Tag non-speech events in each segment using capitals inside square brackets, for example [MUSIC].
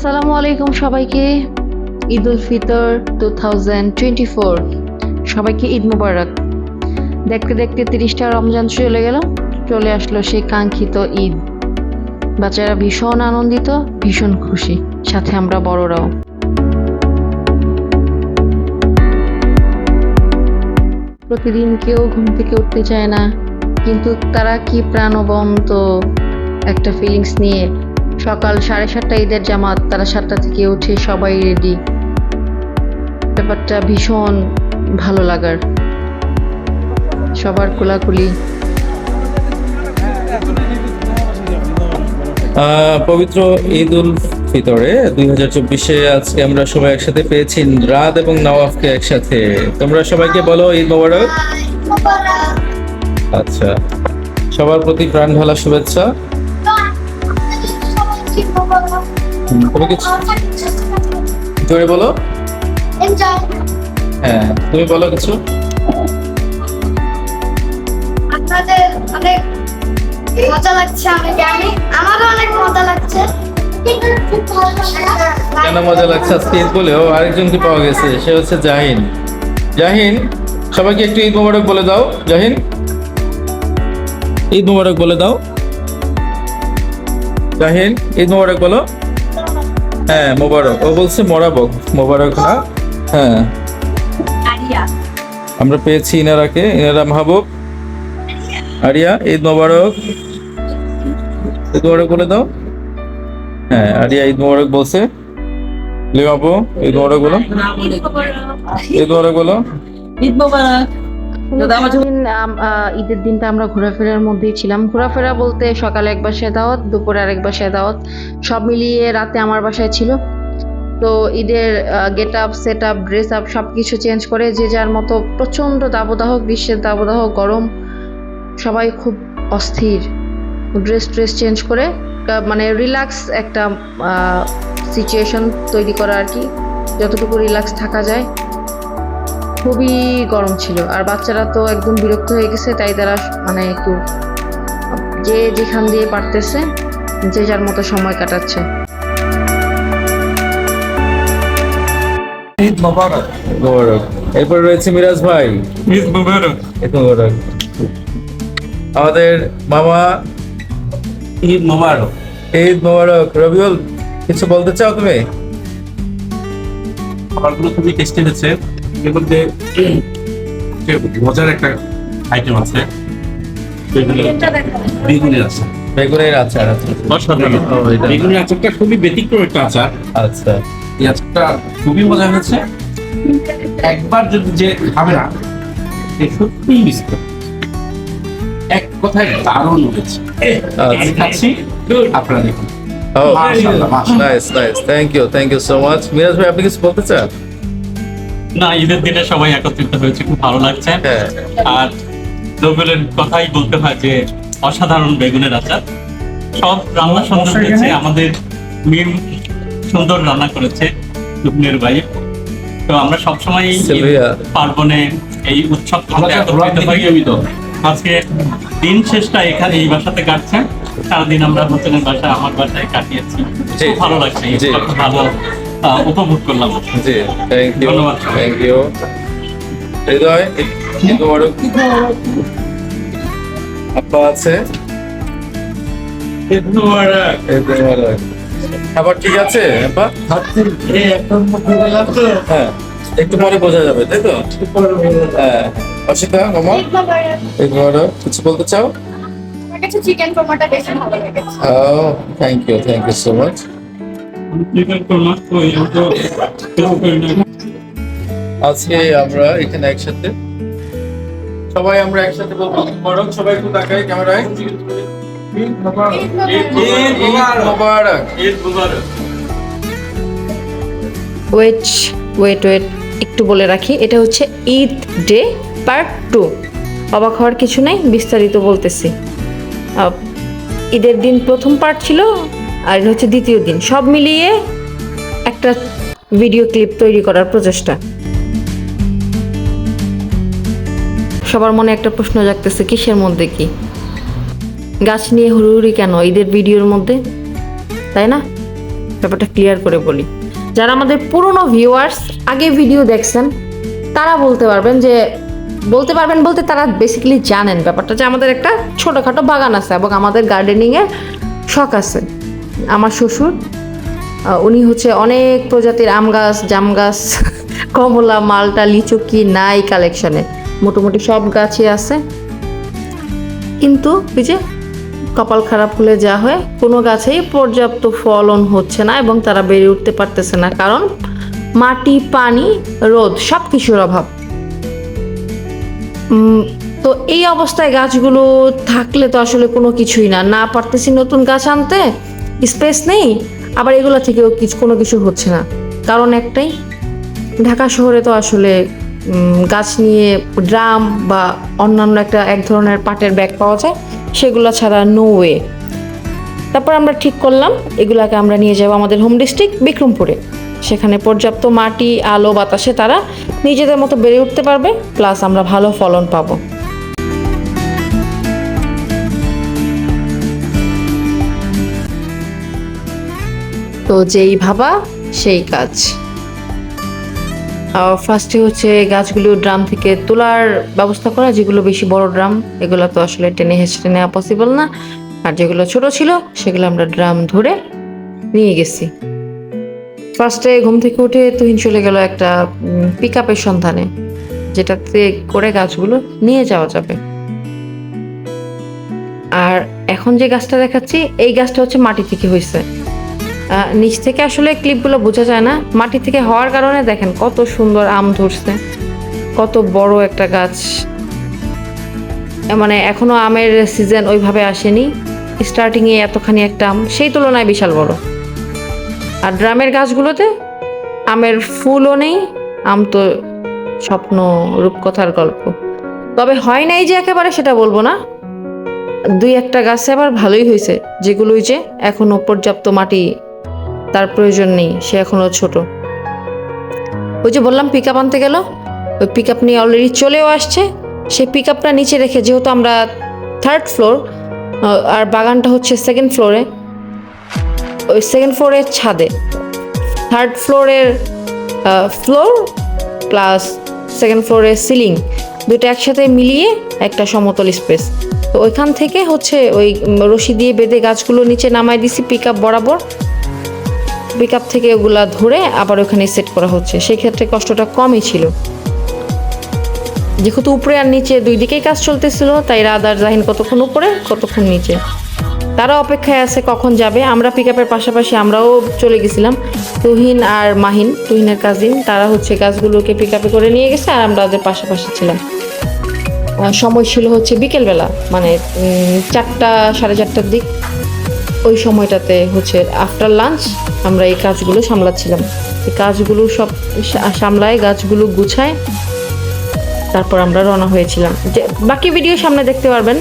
আসসালামু আলাইকুম সবাইকে। Eid ul Fitr two thousand twenty four সবাইকে ঈদ মুবারক। দেখতে দেখতে তিরিশটা রমজান চলে গেল, চলে আসলো সেই কাঙ্ক্ষিত ঈদ। বাচ্চারা ভীষণ আনন্দিত, ভীষণ খুশি। সাথে আমরা বড়রাও। প্রতিদিন কেউ ঘুম থেকে উঠতে চায় না, কিন্তু তারা কি প্রাণবন্ত একটা ফিলিংস নিয়ে সকাল সাড়ে সাতটা ঈদের জামাত তারা সাতটা থেকে উঠে সবাই রেডি ব্যাপারটা ভীষণ ভালো লাগার। সবার কোলাকুলি। আহ, পবিত্র ঈদ উল ফিতরে দুই হাজার চব্বিশে আজকে আমরা সবাই একসাথে পেয়েছি রাত এবং নওয়াফকে একসাথে। তোমরা সবাইকে বলো ঈদ মোবারক। আচ্ছা। সবার প্রতি প্রাণ ঢালা শুভেচ্ছা। তুমি জোরে বলো? হ্যাঁ তুমি বলো কিছু। আপনাদের অনেক মজা লাগছে আমি জানি। আমারও অনেক মজা লাগছে। কেন মজা লাগছে? আজকে ঈদ বলেও আরেকজনকে পাওয়া গেছে? সে হচ্ছে জাহিন। জাহিন সবাইকে একটু ঈদ মোবারক বলে দাও। জাহিন? ঈদ মোবারক বলে দাও। জাহিন ঈদ মোবারক বলো। হ্যাঁ মোবারক। ও বলছে মোরাবক। মোবারক না হ্যাঁ। আমরা পেয়েছি ইনারাকে। ইনারা মাহবুব। আরিয়া ঈদ মোবারক। ঈদ মোবারক বলে দাও। হ্যাঁ আরিয়া ঈদ মোবারক বলছে। লিও আপু ঈদ মোবারক বলো। ঈদ মোবারক। বলো। ঈদ মোবারক। ঈদের দিনটা আমরা ঘোরাফেরার মধ্যেই ছিলাম। ঘোরাফেরা বলতে সকালে একবার সে দাওয়াত, দুপুরে আরেকবার সে দাওয়াত। সব মিলিয়ে রাতে আমার বাসায় ছিল। তো ঈদের get up set up dress up সব কিছু চেঞ্জ করে যে যার মতো প্রচণ্ড দাবদাহ, গ্রীষ্মের দাবদাহ, গরম, সবাই খুব অস্থির। ড্রেস ট্রেস চেঞ্জ করে মানে রিল্যাক্স একটা সিচুয়েশন তৈরি করা আর কি। যতটুকু রিল্যাক্স থাকা যায়। খুবই গরম ছিল। আর বাচ্চারা তো একদম বিরক্ত হয়ে গেছে তাই তারা মানে একটু যে যেখান দিয়ে পারতেছে যে যার মতো সময় কাটাচ্ছে। ঈদ মোবারক। মোবারক। এরপর রয়েছে মিরাজ ভাই। ঈদ মুবারক। ঈদ মোবারক। আমাদের মামা। ঈদ মুবারক। ঈদ মোবারক। রবিউল কিছু বলতে চাও তুমি? খাবারগুলো খুবই টেস্টি হচ্ছে এর মধ্যে মজার একটা আইটেম আছে বেগুনের- বেগুনের আচার। বেগুনের আচার আছে অসাধারণ বেগুনের আচারটা খুবই ব্যতিক্রম একটা আচার। আচ্ছা। এই আচারটা খুবই মজা হয়েছে। একবার যদি যে খাবে না সে সত্যিই মিস এক কথায় দারুণ হয়েছে। আমি খাচ্ছি আপনারা দেখুন। ও মাশাআল্লাহ, মাশাআল্লাহ। Nice nice thank you thank you so much Miraj ভাই আপনি কিছু বলতে চান? না ঈদের দিনে সবাই একত্রিত হয়েছে খুব ভালো লাগছে। হ্যাঁ। আর রবিউলের কথাই বলতে হয় যে অসাধারণ বেগুনের আচার। সব রান্না সুন্দর হয়েছে আমাদের মিম সুন্দর রান্না করেছে লুকনের ভাই। তো আমরা সবসময় পার্বণে এই উৎসব আজকে দিন শেষটা এখানে এই বাসাতে কাটছে। সারাদিন আমরা হোসেনের বাসায় আমার বাসায় কাটিয়েছি। খুব ভালো লাগছে ভালো উপভোগ করলাম। জি থ্যাংক ইউ ধন্যবাদ। থ্যাংক ইউ হৃদয় আপা আছে? খাবার ঠিক আছে আপা? হ্যাঁ একটু পরে বোঝা যাবে তাই তো? হ্যাঁ অসিতা মামা? কিছু বলতে চাও? আমার কাছে চিকেন কোরমাটা বেশি ভালো লেগেছে। ও thank you thank you so much আজকে আমরা এখানে একসাথে। সবাই আমরা একসাথে বলব সবাই একটু তাকাই ক্যামেরায়। ওয়েট ওয়েট ওয়েট একটু বলে রাখি, এটা হচ্ছে ঈদ ডে পার্ট টু। অবাক হওয়ার কিছু নাই, বিস্তারিত বলতেছি। ঈদের দিন প্রথম পার্ট ছিল আর এটা হচ্ছে দ্বিতীয় দিন। সব মিলিয়ে একটা ভিডিও ক্লিপ তৈরি করার প্রচেষ্টা। সবার মনে একটা প্রশ্ন জাগতেছে, কিসের মধ্যে কি? গাছ নিয়ে হুড়ুহুড়ি কেন ঈদের ভিডিওর মধ্যে? তাই না? ব্যাপারটা ক্লিয়ার করে বলি। যারা আমাদের পুরনো ভিউয়ার্স আগে ভিডিও দেখছেন, তারা বলতে পারবেন যে, বলতে পারবেন বলতে তারা বেসিক্যালি জানেন ব্যাপারটা যে আমাদের একটা ছোটোখাটো বাগান আছে এবং আমাদের গার্ডেনিংয়ের শখ আছে। আমার শ্বশুর উনি হচ্ছে অনেক প্রজাতির আম গাছ, জাম গাছ, [LAUGHS] কমলা, মালটা, লিচু, কি নাই কালেকশনে মোটামুটি সব গাছই আছে। কিন্তু ওই যে কপাল খারাপ হলে যা হয়, কোনো গাছেই পর্যাপ্ত ফলন হচ্ছে না এবং তারা বেড়ে উঠতে পারতেছে না। কারণ মাটি, পানি, রোদ সব কিছুর অভাব তো এই অবস্থায় গাছগুলো থাকলে তো আসলে কোনো কিছুই না। না পারতেছি নতুন গাছ আনতে স্পেস নেই, আবার এগুলো থেকেও কিছু, কোনো কিছু হচ্ছে না। কারণ একটাই, ঢাকা শহরে তো আসলে গাছ নিয়ে ড্রাম বা অন্যান্য একটা এক ধরনের পাটের ব্যাগ পাওয়া যায়, সেগুলো ছাড়া নো ওয়ে তারপর আমরা ঠিক করলাম, এগুলাকে আমরা নিয়ে যাব আমাদের হোম ডিস্ট্রিক্ট বিক্রমপুরে। সেখানে পর্যাপ্ত মাটি, আলো, বাতাসে তারা নিজেদের মতো বেড়ে উঠতে পারবে প্লাস আমরা ভালো ফলন পাবো। তো যেই ভাবা, সেই কাজ। ফার্স্টে হচ্ছে গাছগুলো ড্রাম থেকে তোলার ব্যবস্থা করা, যেগুলো বেশি বড় ড্রাম, এগুলো তো আসলে টেনে হেঁচড়ে নেওয়া পসিবল না। আর যেগুলো ছোট ছিল, সেগুলো আমরা ড্রাম ধরে নিয়ে গেছি। ফার্স্টে ঘুম থেকে উঠে তুহিন চলে গেল একটা পিক আপের সন্ধানে, যেটাতে করে গাছগুলো নিয়ে যাওয়া যাবে। আর এখন যে গাছটা দেখাচ্ছি, এই গাছটা হচ্ছে মাটি থেকে হয়েছে নিচ থেকে আসলে ক্লিপগুলো বোঝা যায় না। মাটি থেকে হওয়ার কারণে দেখেন কত সুন্দর আম ধরছে, কত বড় একটা গাছ। মানে এখনও আমের সিজন ওইভাবে আসেনি স্টার্টিং এ এতখানি একটা আম, সেই তুলনায় বিশাল বড়। আর ড্রামের গাছগুলোতে আমের ফুলও নেই, আম তো স্বপ্ন রূপকথার গল্প। তবে হয় নাই যে একেবারে সেটা বলব না। দুই একটা গাছে আবার ভালোই হয়েছে, যেগুলোই যে এখনও পর্যাপ্ত মাটি তার প্রয়োজন নেই, সে এখনও ছোট। ওই যে বললাম পিক আনতে গেল। ওই পিক আপ নিয়ে অলরেডি চলেও আসছে। সে পিক আপটা নিচে রেখে, যেহেতু আমরা থার্ড ফ্লোর আর বাগানটা হচ্ছে সেকেন্ড ফ্লোরে ওই সেকেন্ড ফ্লোরের ছাদে। থার্ড ফ্লোরের ফ্লোর প্লাস সেকেন্ড ফ্লোরের সিলিং দুটো একসাথে মিলিয়ে একটা সমতল স্পেস তো ওইখান থেকে হচ্ছে ওই রশি দিয়ে বেঁধে গাছগুলো নিচে নামাই দিছি পিক আপ বরাবর। পিক আপ থেকে ওগুলা ধরে আবার ওখানে সেট করা হচ্ছে। সেই ক্ষেত্রে কষ্টটা কমই ছিল। যেহেতু উপরে আর নিচে দুই দিকেই কাজ চলতেছিল, তাই রাদার জাহিন কতক্ষণ উপরে, কতক্ষণ নিচে। তারা অপেক্ষায় আছে কখন যাবে। আমরা পিক আপের পাশাপাশি আমরাও চলে গেছিলাম। তুহিন আর মাহিন, তুহিনের কাজিন তারা হচ্ছে গাছগুলোকে পিক আপে করে নিয়ে গেছে আর আমরা ওদের পাশাপাশি ছিলাম। সময় ছিল হচ্ছে বিকেলবেলা মানে চারটা, সাড়ে চারটার দিক। ওই সময়টাতে হচ্ছে আফটার লাঞ্চ আমরা এই কাজগুলো সামলাচ্ছিলাম। এই কাজগুলো সব সামলায়, গাছগুলো গুছায়, তারপর আমরা রওনা হয়েছিলাম। যে, বাকি ভিডিও সামনে দেখতে পারবেন।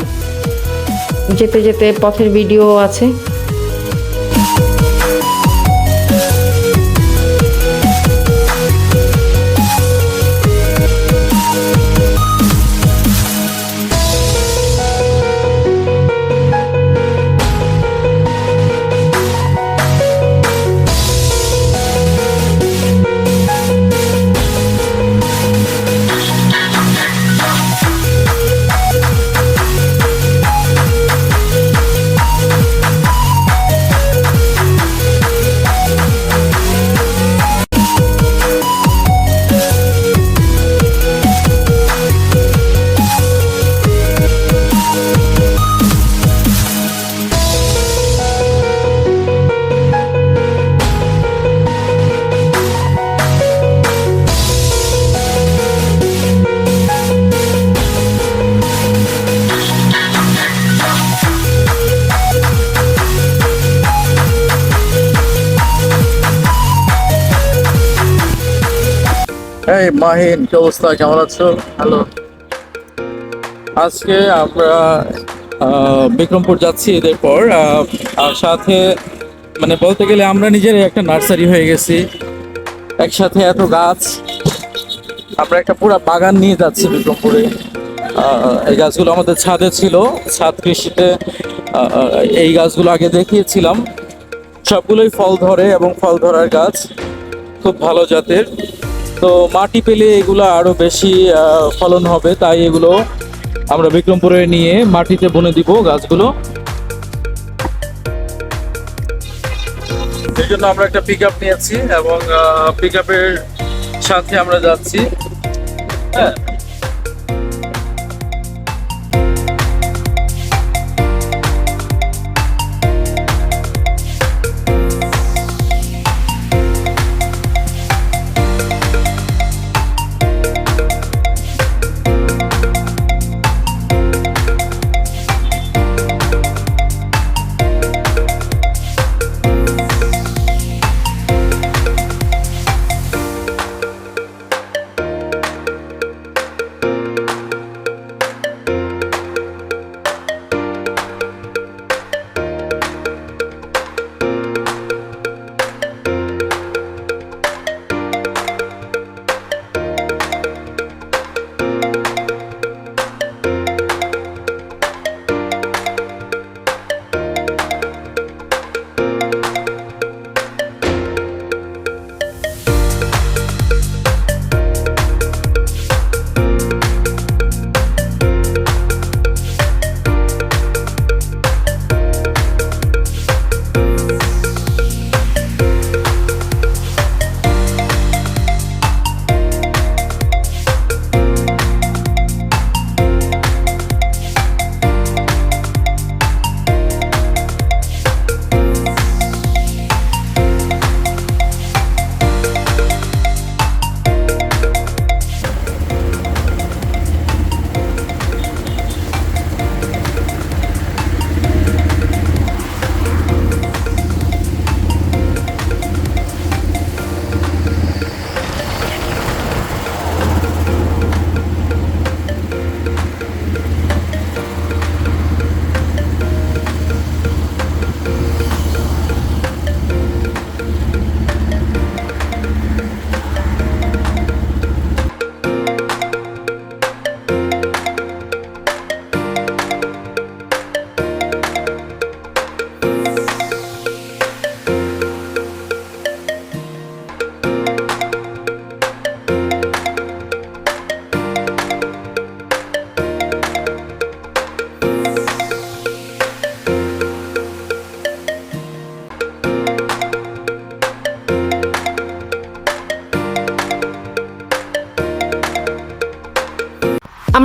যেতে যেতে পথের ভিডিও আছে। এই মাহিন কি অবস্থা? কেমন আছো? হ্যালো আজকে আমরা বিক্রমপুর যাচ্ছি এদের পর আর সাথে মানে বলতে গেলে আমরা নিজেরাই একটা নার্সারি হয়ে গেছি। একসাথে এত গাছ। আমরা একটা পুরো বাগান নিয়ে যাচ্ছি বিক্রমপুরে। এই গাছগুলো আমাদের ছাদে ছিল। ছাদ কৃষিতে এই গাছগুলো আগে দেখিয়েছিলাম। সবগুলোই ফল ধরে এবং ফল ধরার গাছ। খুব ভালো জাতের। তো মাটি পেলে এগুলো আরও বেশি ফলন হবে, তাই এগুলো আমরা বিক্রমপুরে নিয়ে মাটিতে বনে দিব গাছগুলো। এই জন্য আমরা একটা পিক নিয়েছি এবং পিক সাথে আমরা যাচ্ছি। হ্যাঁ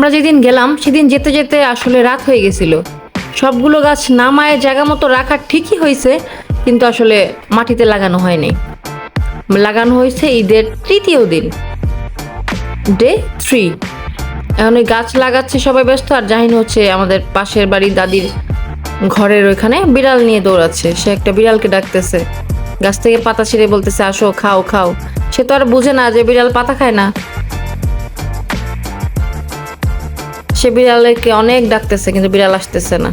আমরা যেদিন গেলাম, সেদিন যেতে যেতে আসলে রাত হয়ে গেছিল। সবগুলো গাছ নামায় জায়গা মতো রাখা ঠিকই হয়েছে, কিন্তু আসলে মাটিতে লাগানো হয়নি। লাগানো হয়েছে ঈদের তৃতীয় দিন। ডে থ্রি এখন ওই গাছ লাগাচ্ছে, সবাই ব্যস্ত, আর জাহিন হচ্ছে আমাদের পাশের বাড়ির দাদির ঘরের ওইখানে বিড়াল নিয়ে দৌড়াচ্ছে। সে একটা বিড়ালকে ডাকতেছে। গাছ থেকে পাতা ছিঁড়ে বলতেছে, আসো, খাও খাও। সে তো আর বুঝে না যে বিড়াল পাতা খায় না। সে বিড়ালকে অনেক ডাকতেছে, কিন্তু বিড়াল আসতেছে না।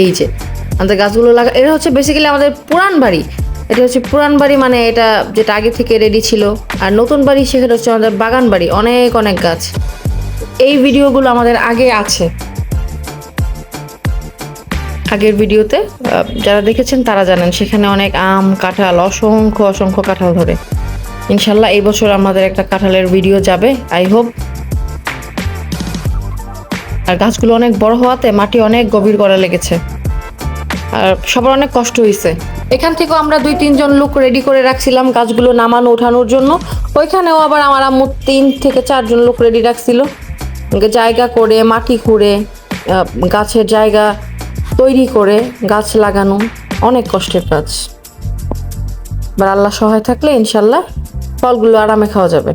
এই যে, আমাদের গাছগুলো লাগা, এটা হচ্ছে বেসিক্যালি আমাদের পুরান বাড়ি। এটা হচ্ছে পুরান বাড়ি মানে এটা যেটা আগে থেকে রেডি ছিল। আর নতুন বাড়ি সেখানে হচ্ছে আমাদের বাগান বাড়ি, অনেক অনেক গাছ। এই ভিডিওগুলো আমাদের আগে আছে। আগের ভিডিওতে যারা দেখেছেন তারা জানেন, সেখানে অনেক আম, কাঁঠাল, অসংখ্য অসংখ্য কাঁঠাল ধরে। ইনশাল্লাহ এই বছর আমাদের একটা কাঁঠালের ভিডিও যাবে আই হোপ আর গাছগুলো অনেক বড় হওয়াতে মাটি অনেক গভীর করা লেগেছে। আর সবার অনেক কষ্ট হয়েছে এখান থেকেও আমরা দুই তিনজন লোক রেডি করে রাখছিলাম গাছগুলো নামানো, ওঠানোর জন্য। ওইখানেও আবার আমার আম্মু তিন থেকে চারজন লোক রেডি রাখছিল। জায়গা করে, মাটি খুঁড়ে গাছের জায়গা তৈরি করে গাছ লাগানো। অনেক কষ্টের কাজ। এবার আল্লাহ সহায় থাকলে ইনশাল্লাহ ফলগুলো আরামে খাওয়া যাবে।